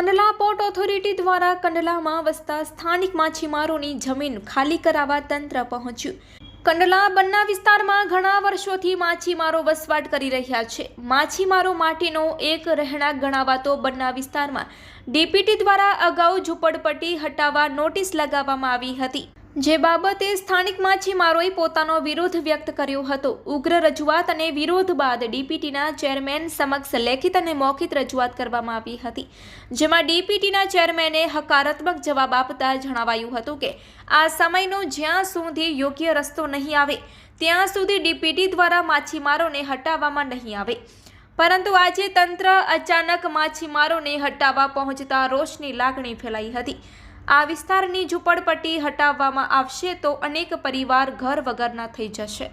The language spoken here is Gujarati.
ડીપીટી દ્વારા કંડલામાં વસતા સ્થાનિક માછીમારોની જમીન ખાલી કરાવવા તંત્ર પહોંચ્યું. કંડલા બંના વિસ્તારમાં ઘણા વર્ષોથી માછીમારો વસવાટ કરી રહ્યા છે. માછીમારો માટેનો એક રહેણાંક ગણાવાતો બંના વિસ્તારમાં ડીપીટી દ્વારા અગાઉ ઝૂંપડપટ્ટી હટાવવા નોટિસ લગાવવામાં આવી હતી. જે બાબતે સ્થાનિક માછીમારોએ પોતાનો વિરોધ વ્યક્ત કર્યો હતો. ઉગ્ર રજૂઆત અને વિરોધ બાદ ડીપીટીના ચેરમેન સમક્ષ લેખિત અને મૌખિત રજૂઆત કરવામાં આવી હતી. જેમાં ડીપીટીના ચેરમેને હકારાત્મક જવાબ આપતા જણાવાયું હતું કે, આ સમયનો જ્યાં સુધી યોગ્ય રસ્તો નહીં આવે, ત્યાં સુધી ડીપીટી દ્વારા માછીમારોને હટાવવામાં નહીં આવે. પરંતુ આજે તંત્ર અચાનક માછીમારોને હટાવવા પહોંચતા રોષની લાગણી ફેલાઈ હતી. આ વિસ્તારની ઝૂંપડપટ્ટી હટાવવામાં આવશે તો અનેક પરિવાર ઘર વગરના થઈ જશે.